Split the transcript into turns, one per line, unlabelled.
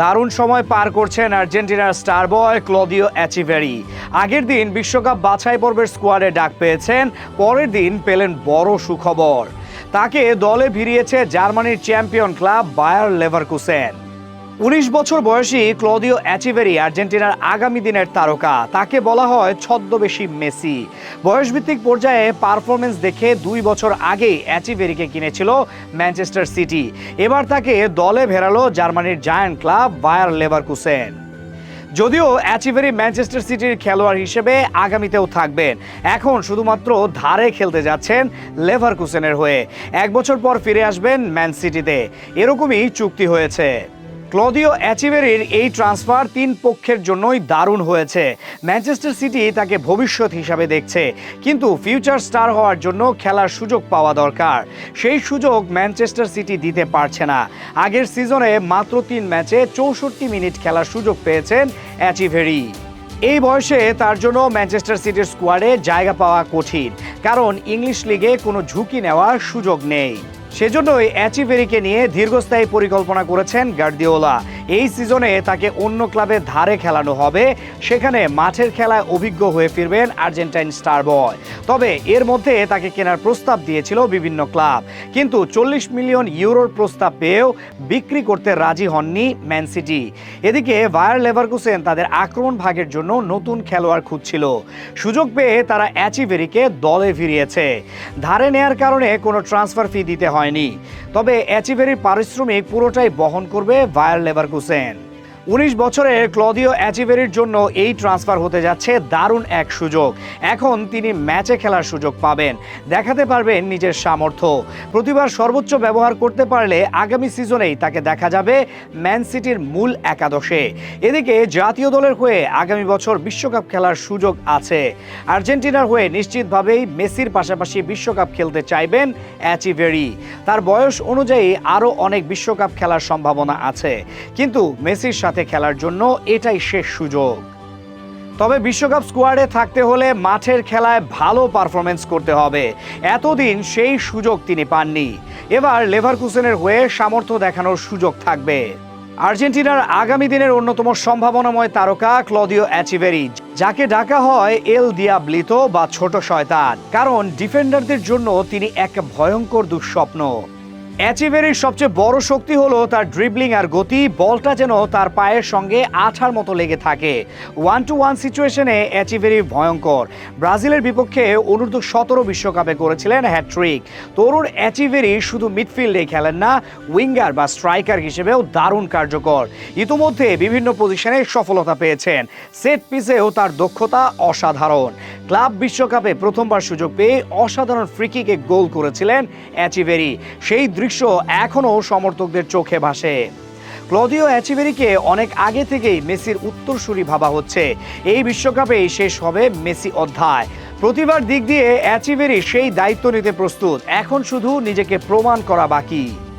দারুণ সময় পার করছেন আর্জেন্টিনার স্টার বয় ক্লদিও অ্যাচিভেরি। আগের দিন বিশ্বকাপ বাছাই পর্বের স্কোয়াডে ডাক পেয়েছেন, পরের দিন পেলেন বড় সুখবর। তাকে দলে ভিড়িয়েছে জার্মানির চ্যাম্পিয়ন ক্লাব বায়ার লেভারকুসেন। উনিশ বছর বয়সী ক্লদিও অ্যাচিভেরি আর্জেন্টিনার আগামী দিনের তারকা। তাকে বলা হয় ছদ্মবেশী মেসি। বয়সভিত্তিক পর্যায়ে পারফরমেন্স দেখে দুই বছর আগেই অ্যাচিভেরিকে কিনেছিল ম্যানচেস্টার সিটি। এবার তাকে দলে ভেরালো জার্মানির জায়ান্ট ক্লাব বায়ার লেভারকুসেন। যদিও অ্যাচিভেরি ম্যানচেস্টার সিটির খেলোয়াড় হিসেবে আগামীতেও থাকবেন। এখন শুধুমাত্র ধারে খেলতে যাচ্ছেন লেভারকুসেনের হয়ে। এক বছর পর ফিরে আসবেন ম্যান সিটিতে। এরকমই চুক্তি হয়েছে। ক্লদিও অ্যাচিভেরির এই ট্রান্সফার তিন পক্ষের জন্যই দারুণ হয়েছে। ম্যানচেস্টার সিটি তাকে ভবিষ্যৎ হিসাবে দেখছে, কিন্তু ফিউচার স্টার হওয়ার জন্য খেলার সুযোগ পাওয়া দরকার। সেই সুযোগ ম্যানচেস্টার সিটি দিতে পারছে না। আগের সিজনে মাত্র তিন ম্যাচে চৌষট্টি মিনিট খেলার সুযোগ পেয়েছেন অ্যাচিভেরি। এই বয়সে তার জন্য ম্যানচেস্টার সিটির স্কোয়াডে জায়গা পাওয়া কঠিন, কারণ ইংলিশ লিগে কোনো ঝুঁকি নেওয়ার সুযোগ নেই। সেজন্যই অ্যাচিভেরিকে নিয়ে দীর্ঘস্থায়ী পরিকল্পনা করেছেন গার্দিওলা। এই সিজনে তাকে অন্য ক্লাবে ধারে খেলানো হবে। সেখানে মাঠের খেলায় অভিজ্ঞ হয়ে ফিরবেন আর্জেন্টাইন স্টার বয়। তবে এর মধ্যে তাকে কেনার প্রস্তাব দিয়েছিল বিভিন্ন ক্লাব। কিন্তু চল্লিশ মিলিয়ন ইউরোর প্রস্তাব পেয়েও বিক্রি করতে রাজি হননি ম্যান সিটি। এদিকে ভায়ার লেভারকুসেন তাদের আক্রমণ ভাগের জন্য নতুন খেলোয়াড় খুঁজছিল। সুযোগ পেয়ে তারা অ্যাচিভেরিকে দলে ফিরিয়েছে। ধারে নেয়ার কারণে কোনো ট্রান্সফার ফি দিতে হয়নি। তবে অ্যাচিভেরির পারিশ্রমিক পুরোটাই বহন করবে ভায়ার লেভারকুসেন। Hussein. উনিশ বছরের ক্লদিও অ্যাচিভেরির জন্য এই ট্রান্সফার হতে যাচ্ছে দারুণ এক সুযোগ। এখন তিনি ম্যাচে খেলার সুযোগ পাবেন। দেখাতে পারবেন নিজের সামর্থ্য। প্রতিবার সর্বোচ্চ ব্যবহার করতে পারলে আগামী সিজনেই তাকে দেখা যাবে ম্যান সিটির মূল একাদশে। এদিকে জাতীয় দলের হয়ে আগামী বছর বিশ্বকাপ খেলার সুযোগ আছে। আর্জেন্টিনার হয়ে নিশ্চিতভাবেই মেসির পাশাপাশি বিশ্বকাপ খেলতে চাইবেন অ্যাচিভেরি। তার বয়স অনুযায়ী আরও অনেক বিশ্বকাপ খেলার সম্ভাবনা আছে। কিন্তু মেসির সাথে খেলার জন্য এটাই শেষ সুযোগ। তবে বিশ্বকাপ স্কোয়াডে থাকতে হলে মাঠের খেলায় ভালো পারফরমেন্স করতে হবে। এতদিন সেই সুযোগ তিনি পাননি। এবার লেভারকুসেনের হয়ে সামর্থ্য দেখানোর সুযোগ থাকবে। আর্জেন্টিনার আগামী দিনের অন্যতম সম্ভাবনাময় তারকা ক্লদিও অ্যাচিভেরি, যাকে ডাকা হয় এল দিয়াবলিতো বা ছোট শয়তান, কারণ ডিফেন্ডারদের জন্য তিনি এক ভয়ঙ্কর দুঃস্বপ্ন। অ্যাচিভেরির সবচেয়ে বড় শক্তি হলো তার ড্রিবলিং আর গতি। বলটা যেন তার পায়ের সঙ্গে আঠার মতো লেগে থাকে। ওয়ান টু ওয়ান সিচুয়েশনে অ্যাচিভেরি ভয়ঙ্কর। ব্রাজিলের বিপক্ষে অনূর্ধ্ব সতেরো বিশ্বকাপে করেছিলেন হ্যাট্রিক তরুণ অ্যাচিভেরি শুধু মিডফিল্ডে খেলেন না উইঙ্গার বা স্ট্রাইকার হিসেবেও দারুণ কার্যকর। ইতোমধ্যে বিভিন্ন পজিশনে সফলতা পেয়েছেন। সেট পিসেও তার দক্ষতা অসাধারণ। ক্লাব বিশ্বকাপে প্রথমবার সুযোগ পেয়ে অসাধারণ ফ্রিকিকে গোল করেছিলেন অ্যাচিভেরি সেই দৃশ্য এখনও সমর্থকদের চোখে ভাসে। ক্লদিও অ্যাচিভেরিকে অনেক আগে থেকেই মেসির উত্তরসূরি ভাবা হচ্ছে। এই বিশ্বকাপেই শেষ হবে মেসি অধ্যায়। প্রতিভার দিক দিয়ে অ্যাচিভেরি সেই দায়িত্ব নিতে প্রস্তুত। এখন শুধু নিজেকে প্রমাণ করা বাকি।